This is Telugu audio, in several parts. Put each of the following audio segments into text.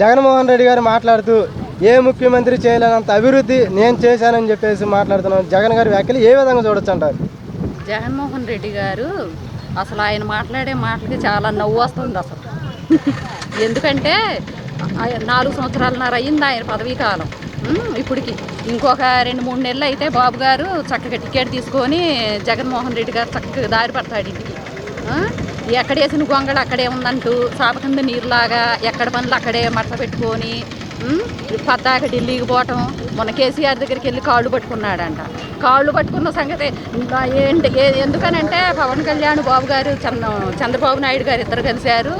జగన్మోహన్ రెడ్డి గారు మాట్లాడుతూ ఏ ముఖ్యమంత్రి చేయలేనంత అభివృద్ధి నేను చేశానని చెప్పేసి మాట్లాడుతున్నాను జగన్ గారి వ్యాఖ్యలు ఏ విధంగా చూడొచ్చు అంటారు? జగన్మోహన్ రెడ్డి గారు అసలు ఆయన మాట్లాడే మాటలకి చాలా నవ్వు వస్తుంది అసలు. ఎందుకంటే ఆయన నాలుగు సంవత్సరాలన్నర అయింది ఆయన పదవీ కాలం. ఇప్పటికి ఇంకొక రెండు మూడు నెలలు అయితే బాబు గారు చక్కగా టికెట్ తీసుకొని జగన్మోహన్ రెడ్డి గారు చక్కగా దారి పడతాడు ఇంటికి. ఎక్కడ వేసిన గొంగళ అక్కడే ఉందంటూ సాప కింద నీరులాగా ఎక్కడ పనులు అక్కడే మడత పెట్టుకొని పద్దాక ఢిల్లీకి పోవటం. మొన్న కేసీఆర్ దగ్గరికి వెళ్ళి కాళ్ళు పట్టుకున్నాడంట. కాళ్ళు పట్టుకున్న సంగతి ఏంటి ఎందుకనంటే పవన్ కళ్యాణ్ బాబు గారు చంద్ర చంద్రబాబు నాయుడు గారు ఇద్దరు కలిశారు.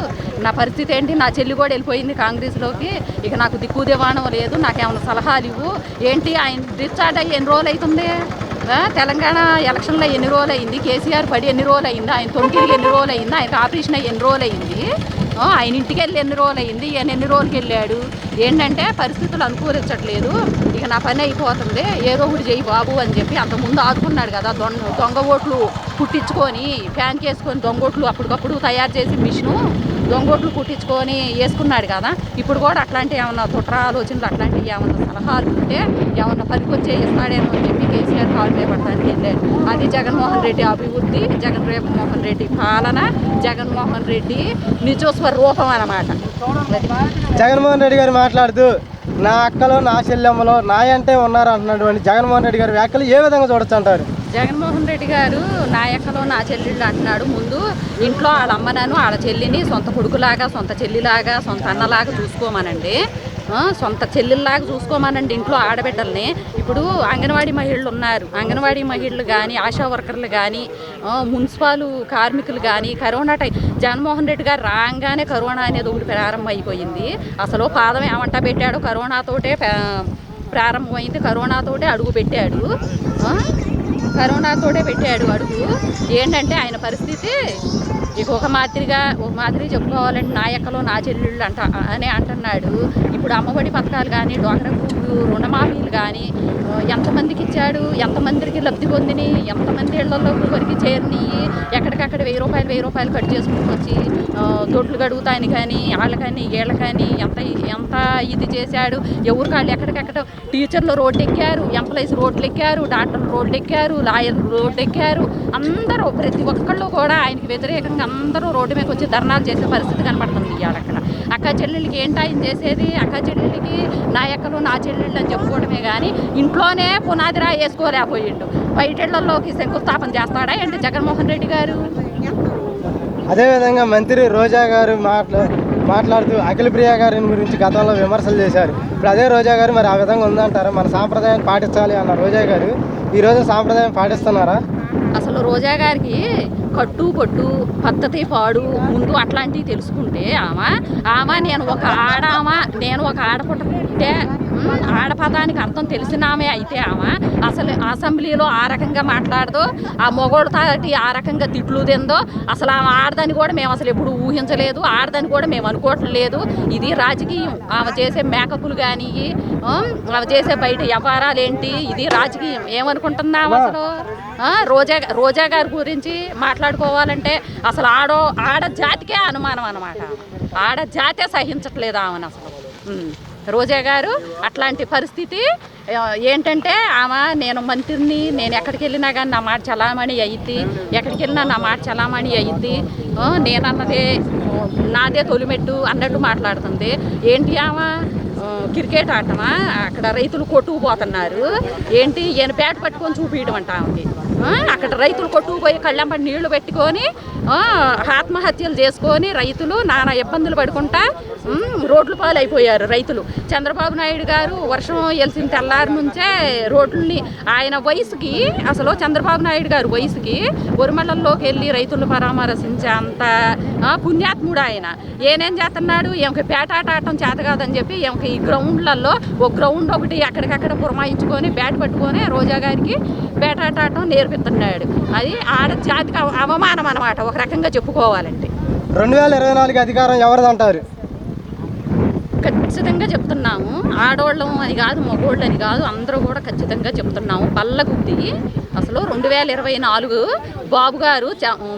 నా పరిస్థితి ఏంటి? నా చెల్లి కూడా వెళ్ళిపోయింది కాంగ్రెస్లోకి. ఇక నాకు దిక్కు దివాణం లేదు నాకేమైనా సలహాలు ఇవ్వు. ఏంటి ఆయన డిశ్చార్జ్ అయ్యి ఎన్ని రోజులు అవుతుంది? తెలంగాణ ఎలక్షన్లో ఎన్ని రోజులు అయింది కేసీఆర్ పడి ఎన్ని రోజులు అయింది ఆయన తొంటికి ఎన్ని రోజులు అయింది ఆయన ఆపరేషన్ అయ్యి ఎన్ని రోజులు అయింది ఆయన ఇంటికి వెళ్ళి ఎన్ని రోజులు అయింది ఈయన ఎన్ని రోజులకి వెళ్ళాడు? ఏంటంటే పరిస్థితులు అనుకూలించట్లేదు. ఇక నా పని అయిపోతుంది. ఏదో ఒకటి చేయి బాబు అని చెప్పి అంతకుముందు ఆదుకున్నాడు కదా దొంగ దొంగ ఓట్లు పుట్టించుకొని ఫ్యాన్ చేసుకొని దొంగ ఓట్లు అప్పటికప్పుడు తయారు చేసి మిషను. దొంగోట్లు కుట్టించుకొని వేసుకున్నాడు కదా. ఇప్పుడు కూడా అట్లాంటి ఏమన్నా తుట్ర ఆలోచనలు అట్లాంటివి ఏమన్నా సలహాలు ఉంటే ఏమన్నా పనికొచ్చే ఇస్తాడేమో అని చెప్పి కేసీఆర్ కాల్ చేపడటానికి వెళ్ళాడు. అది జగన్మోహన్ రెడ్డి అభివృద్ధి జగన్ మోహన్ రెడ్డి పాలన జగన్మోహన్ రెడ్డి నిజస్వర రూపం అన్నమాట. జగన్మోహన్ రెడ్డి గారు మాట్లాడుతూ నా అక్కలో నా చెల్లెమ్మలో నా అంటే ఉన్నారు అంటున్నటువంటి జగన్మోహన్ రెడ్డి గారి వ్యాఖ్యలు ఏ విధంగా చూడొచ్చు అంటారు? జగన్మోహన్ రెడ్డి గారు నాయకలో నా చెల్లెళ్ళు అంటున్నాడు. ముందు ఇంట్లో వాళ్ళ అమ్మనను వాళ్ళ చెల్లిని సొంత కొడుకులాగా సొంత చెల్లిలాగా సొంత అన్నలాగా చూసుకోమనండి. సొంత చెల్లెల్లాగా చూసుకోమనండి ఇంట్లో ఆడబిడ్డల్ని. ఇప్పుడు అంగన్వాడీ మహిళలు ఉన్నారు. అంగన్వాడీ మహిళలు కానీ ఆశా వర్కర్లు కానీ మున్సిపాల్ కార్మికులు కానీ కరోనా టైం జగన్మోహన్ రెడ్డి గారు రాగానే కరోనా అనేది ఒకటి ప్రారంభం అయిపోయింది అసలు పాదం ఏమంటా పెట్టాడు? కరోనాతోటే ప్రారంభమైంది. కరోనాతోటే అడుగు పెట్టాడు. కరోనాతోటే పెట్టాడు అడుగు. ఏంటంటే ఆయన పరిస్థితి ఇక ఒక మాదిరిగా ఒక మాదిరి చెప్పుకోవాలంటే నా ఎక్కలో నా చెల్లెళ్ళు అంట అని అంటున్నాడు. ఇప్పుడు అమ్మఒడి పథకాలు కానీ డోకర గ్రూపులు రుణమాఫీలు కానీ ఎంతమందికి ఇచ్చాడు? ఎంతమందికి లబ్ధి పొందిని ఎంతమంది ఇళ్ళలో వరకు చేరినాయి? అక్కడ వెయ్యి రూపాయలు వెయ్యి రూపాయలు కట్ చేసుకుంటూ వచ్చి దొడ్లు గడుగుతాయని కానీ వాళ్ళకని వీళ్ళకని ఎంత ఎంత ఇది చేశాడు? ఎవరు కాళ్ళు ఎక్కడికెక్కడ. టీచర్లు రోడ్డు ఎక్కారు ఎంప్లాయీస్ రోడ్లు ఎక్కారు డాక్టర్లు రోడ్లు ఎక్కారు లాయర్లు రోడ్డు ఎక్కారు అందరూ ప్రతి ఒక్కళ్ళు కూడా ఆయనకి వ్యతిరేకంగా అందరూ రోడ్డు మీదకి వచ్చి ధర్నాలు చేసే పరిస్థితి కనబడుతుంది ఇవాళ అక్కడ. అక్క చెల్లెళ్ళకి ఏంటి ఆయన చేసేది? అక్క చెల్లెళ్ళకి నా ఎక్కలు నా చెల్లెళ్ళు అని చెప్పుకోవడమే కానీ ఇంట్లోనే పునాదిరా వేసుకోలేకపోయిండు. బయటలోకి శంకుస్థాపన చేస్తాడా ఏంటి జగన్మోహన్ రెడ్డి గారు? అదేవిధంగా మంత్రి రోజా గారు మాట్లా మాట్లాడుతూ అఖిల ప్రియ గారి గురించి గతంలో విమర్శలు చేశారు. ఇప్పుడు అదే రోజా గారు మరి ఆ విధంగా ఉందంటారా? మన సాంప్రదాయం పాటించాలి అన్న రోజా గారు. ఈ రోజు సాంప్రదాయం పాటిస్తున్నారా? అసలు రోజా గారికి కట్టు పొట్టు పద్ధతి పాడు ముందు అట్లాంటివి తెలుసుకుంటే ఆమె ఆమె నేను ఒక ఆడామ నేను ఒక ఆడపుట్ట పుట్టే ఆడపదానికి అర్థం తెలిసిన ఆమె అయితే ఆమె. అసలు అసెంబ్లీలో ఆ రకంగా మాట్లాడదో ఆ మొగోడు తాటి ఆ రకంగా తిట్లు తిందో. అసలు ఆమె ఆడదని కూడా మేము అసలు ఎప్పుడు ఊహించలేదు ఆడదని కూడా మేము అనుకోవట్లేదు. ఇది రాజకీయం. ఆమె చేసే మేకపులు కానీ ఆమె చేసే బయట వ్యవహారాలు ఏంటి? ఇది రాజకీయం. ఏమనుకుంటున్నావు అసలు? రోజా రోజా గారి గురించి మాట్లాడుకోవాలంటే అసలు ఆడో ఆడ జాతికే అనుమానం అనమాట ఆడ జాతే సహించట్లేదు ఆమెను అసలు. రోజా గారు అట్లాంటి పరిస్థితి ఏంటంటే ఆమె నేను మంత్రిని నేను ఎక్కడికి వెళ్ళినా కానీ నా మాట చలామణి అయ్యిద్ది. ఎక్కడికి వెళ్ళినా నా మాట చలామణి అయ్యిద్ది. నేనన్నదే నాదే తొలిమెట్టు అన్నట్టు మాట్లాడుతుంది. ఏంటి ఆమె క్రికెట్ ఆటమా? అక్కడ రైతులు కొట్టుకుపోతున్నారు. ఏంటి ఈయన బ్యాట్ పట్టుకొని చూపించడం అంట ఆమెకి అక్కడ రైతులు కొట్టుకుపోయి కళ్ళంపడి నీళ్ళు పెట్టుకొని ఆత్మహత్యలు చేసుకొని రైతులు నానా ఇబ్బందులు పడుకుంటా రోడ్లు పాలైపోయారు రైతులు. చంద్రబాబు నాయుడు గారు వర్షం వెలిసిన తెల్లారి నుంచే రోడ్లని ఆయన వయసుకి అసలు చంద్రబాబు నాయుడు గారు వయసుకి ఉరిమళ్ళల్లోకి వెళ్ళి రైతులను పరామర్శించే అంత ఆ, పుణ్యాత్ముడు ఆయన. ఏనేం చేస్తున్నాడు? ఏమకి పేటాట ఆడటం చేత కాదని చెప్పి ఏమకి ఈ గ్రౌండ్లలో ఒక గ్రౌండ్ ఒకటి అక్కడికక్కడ పురమాయించుకొని బ్యాట్ పట్టుకొని రోజా గారికి పేటాట ఆడటం నేర్పిస్తున్నాడు. అది ఆడ జాతికి అవ- అవమానం అనమాట ఒక రకంగా చెప్పుకోవాలంటే. రెండు వేల ఇరవై నాలుగు అధికారం ఎవరిదంటారు? ఖచ్చితంగా చెప్తున్నాము. ఆడవాళ్ళం అని కాదు మగవాళ్ళు అని కాదు అందరూ కూడా ఖచ్చితంగా చెప్తున్నాము. బల్లగుద్ది అసలు రెండు వేల ఇరవై నాలుగు బాబు గారు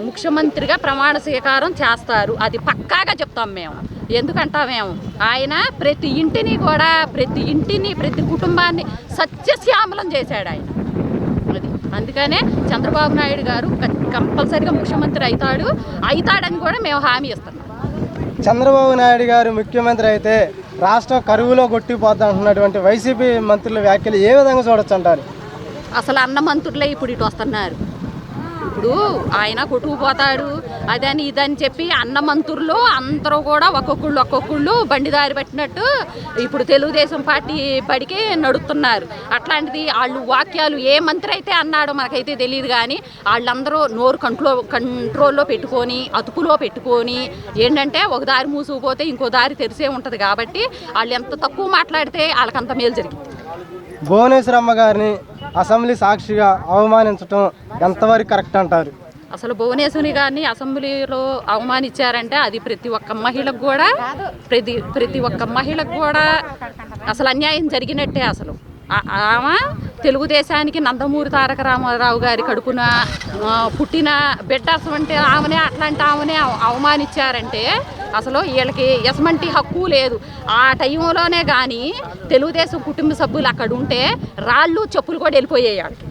ముఖ్యమంత్రిగా ప్రమాణ స్వీకారం చేస్తారు. అది పక్కాగా చెప్తాం మేము. ఎందుకంటా మేము? ఆయన ప్రతి ఇంటిని కూడా ప్రతి ఇంటిని ప్రతి కుటుంబాన్ని సత్యశ్యామలం చేశాడు ఆయన. అందుకనే చంద్రబాబు నాయుడు గారు కంపల్సరిగా ముఖ్యమంత్రి అవుతాడు అవుతాడని కూడా మేము హామీ ఇస్తున్నాం. చంద్రబాబు నాయుడు గారు ముఖ్యమంత్రి అయితే రాష్ట్రం కరువులో కొట్టిపోద్ది అంటున్నటువంటి వైసీపీ మంత్రుల వ్యాఖ్యలు ఏ విధంగా చూడొచ్చు అంటారు? అసలు అన్న మంత్రులే ఇప్పుడు ఇటు వస్తున్నారు. ఇప్పుడు ఆయన కొట్టుకుపోతాడు అదని ఇదని చెప్పి అన్న మంత్రులు అందరూ కూడా ఒక్కొక్కళ్ళు ఒక్కొక్కళ్ళు బండిదారి పెట్టినట్టు ఇప్పుడు తెలుగుదేశం పార్టీ బడికి నడుస్తున్నారు అట్లాంటిది వాళ్ళు వాక్యాలు ఏ మంత్రి అయితే అన్నాడో మనకైతే తెలియదు కానీ వాళ్ళందరూ నోరు కంట్రో కంట్రోల్లో పెట్టుకొని అతుకులో పెట్టుకొని ఏంటంటే ఒక దారి మూసుకుపోతే ఇంకో దారి తెరిసే ఉంటుంది కాబట్టి వాళ్ళు ఎంత తక్కువ మాట్లాడితే వాళ్ళకంత మేలు జరిగింది. భువనేశ్వరమ్మ గారిని అసెంబ్లీ సాక్షిగా అవమానించడం ఎంతవరకు కరెక్ట్ అంటారు? అసలు భువనేశ్వరి గారిని అసెంబ్లీలో అవమానించారంటే అది ప్రతి ఒక్క మహిళకు కూడా ప్రతి ప్రతి ఒక్క మహిళకు కూడా అసలు అన్యాయం జరిగినట్టే అసలు. ఆమె తెలుగుదేశానికి నందమూరి తారక రామారావు గారి కడుపున పుట్టిన బిడ్డ అసలు అంటే ఆమెనే అట్లాంటి ఆమెనే అవమానించారంటే అసలు వీళ్ళకి ఎసమంటి హక్కు లేదు. ఆ టైంలోనే కానీ తెలుగుదేశం కుటుంబ సభ్యులు అక్కడ ఉంటే రాళ్ళు చెప్పులు కూడా వెళ్ళిపోయాయి వాళ్ళకి.